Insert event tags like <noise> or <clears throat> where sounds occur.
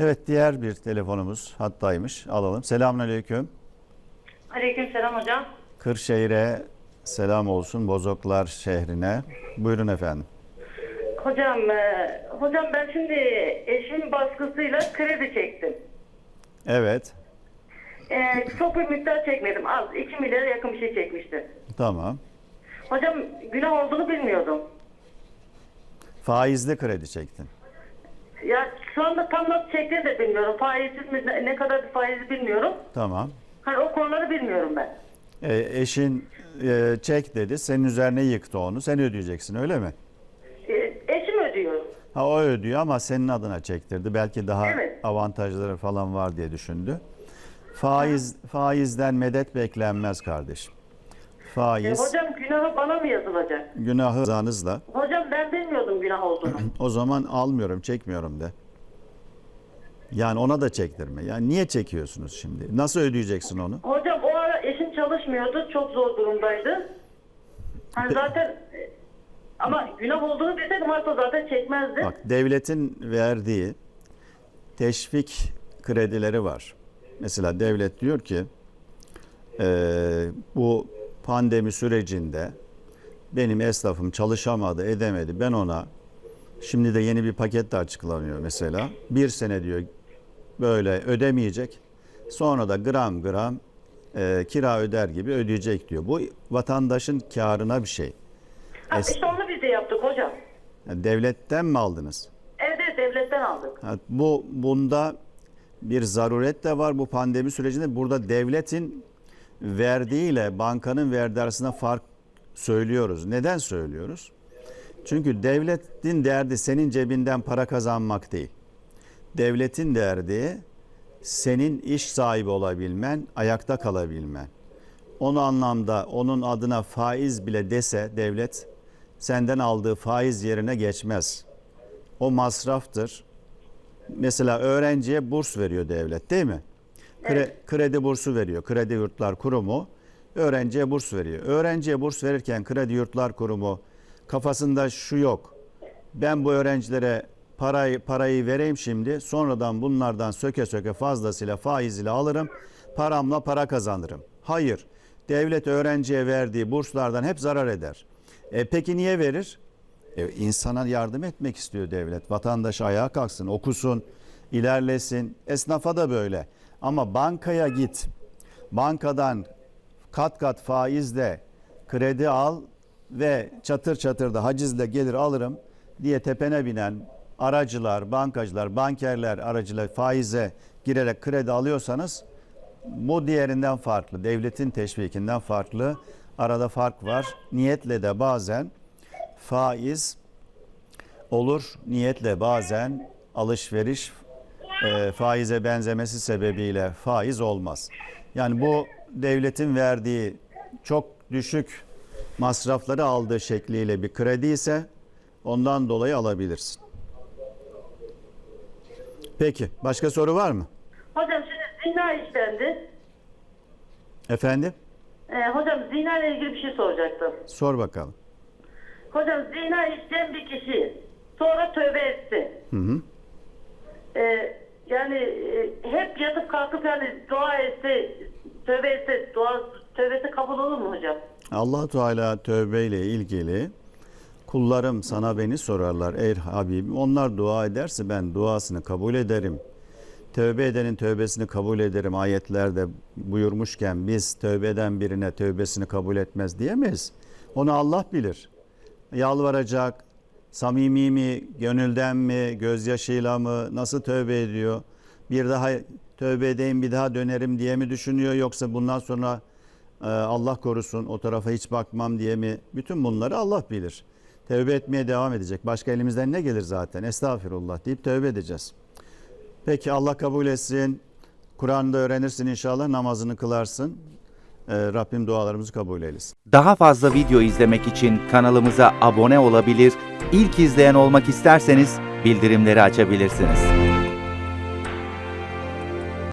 Evet diğer bir telefonumuz hattaymış. Alalım. Selamünaleyküm. Aleykümselam hocam. Kırşehir'e selam olsun Bozoklar şehrine. Buyurun efendim. Hocam, e, hocam ben şimdi eşimin baskısıyla kredi çektim. Evet. E, çok bir miktar çekmedim. Az. 2 milyara yakın bir şey çekmiştim. Tamam. Hocam günah olduğunu bilmiyordum. Faizli kredi çektin. Ya şu anda tam nasıl çektiğini de bilmiyorum. Faizsiz mi ne ne kadar bir faizi bilmiyorum. Tamam. Hani o konuları bilmiyorum ben. E, eşin e, çek dedi. Senin üzerine yıktı onu. Sen ödeyeceksin öyle mi? E, eşim ödüyor. Ha o ödüyor ama senin adına çektirdi. Belki daha Evet. avantajları falan var diye düşündü. Faiz faizden medet beklenmez kardeşim. E, Faiz hocam günahı bana mı yazılacak? günahı rızanızla. Hocam ben bilmiyordum günah olduğunu. <clears throat> O zaman almıyorum, çekmiyorum de. Yani ona da çektirme. Yani niye çekiyorsunuz şimdi? Nasıl ödeyeceksin onu? Hocam o ara eşim çalışmıyordu. Çok zor durumdaydı. Hani zaten e, ama günah olduğunu bilseydim varsa zaten çekmezdi. Bak devletin verdiği teşvik kredileri var. Mesela devlet diyor ki eee, bu pandemi sürecinde benim esnafım çalışamadı, edemedi. Ben ona şimdi de yeni bir paket de açıklanıyor mesela. Bir sene diyor böyle ödemeyecek. Sonra da gram gram eee, kira öder gibi ödeyecek diyor. Bu vatandaşın karına bir şey. Ha, es- işte onu biz de yaptık hocam. Yani devletten mi aldınız? Evde devletten aldık. Ha, Bu bunda bir zaruret de var bu pandemi sürecinde. Burada devletin verdiğiyle bankanın verdiği arasında fark söylüyoruz. Neden söylüyoruz? Çünkü devletin derdi senin cebinden para kazanmak değil. Devletin derdi senin iş sahibi olabilmen, ayakta kalabilmen. Onu anlamda onun adına faiz bile dese devlet senden aldığı faiz yerine geçmez. O masraftır. Mesela öğrenciye burs veriyor devlet değil mi? Kre- Kredi bursu veriyor. Kredi Yurtlar Kurumu öğrenciye burs veriyor. Öğrenciye burs verirken Kredi Yurtlar Kurumu kafasında şu yok. Ben bu öğrencilere parayı parayı vereyim şimdi. Sonradan bunlardan söke söke fazlasıyla faiziyle alırım. Paramla para kazanırım. Hayır. Devlet öğrenciye verdiği burslardan hep zarar eder. E, peki niye verir? E, insana yardım etmek istiyor devlet. Vatandaş ayağa kalksın, okusun, ilerlesin. Esnafa da böyle. Ama bankaya git. Bankadan kat kat faizle kredi al ve çatır çatır da hacizle gelir alırım diye tepene binen aracılar, bankacılar, bankerler aracıyla faize girerek kredi alıyorsanız bu diğerinden farklı. Devletin teşvikinden farklı. Arada fark var. Niyetle de bazen faiz olur. Niyetle bazen alışveriş e, faize benzemesi sebebiyle faiz olmaz. Yani bu devletin verdiği çok düşük masrafları aldığı şekliyle bir kredi ise ondan dolayı alabilirsin. Peki başka soru var mı? Hocam şimdi zina işlendi. Efendim E, hocam zina ile ilgili bir şey soracaktım. sor bakalım. Hocam zina işleyen bir kişi sonra tövbe etti. Hı hı. E, yani e, hep yatıp kalkıp yani dua etse, tövbe etse, dua, tövbesi kabul olur mu hocam? allah Teala tövbeyle ilgili kullarım sana beni sorarlar ey Habibim. Onlar dua ederse ben duasını kabul ederim. Tövbe edenin tövbesini kabul ederim ayetlerde buyurmuşken biz tövbe eden birine tövbesini kabul etmez diyemeyiz. Onu Allah bilir. Yalvaracak, samimi mi, gönülden mi, gözyaşıyla mı, nasıl tövbe ediyor? Bir daha tövbe edeyim bir daha dönerim diye mi düşünüyor yoksa bundan sonra e, Allah korusun o tarafa hiç bakmam diye mi? Bütün bunları Allah bilir. Tövbe etmeye devam edecek. Başka elimizden ne gelir zaten? Estağfirullah deyip tövbe edeceğiz. Peki Allah kabul etsin. Kur'an'da öğrenirsin inşallah namazını kılarsın. Ee, Rabbim dualarımızı kabul eylesin. Daha fazla video izlemek için kanalımıza abone olabilir, ilk izleyen olmak isterseniz bildirimleri açabilirsiniz.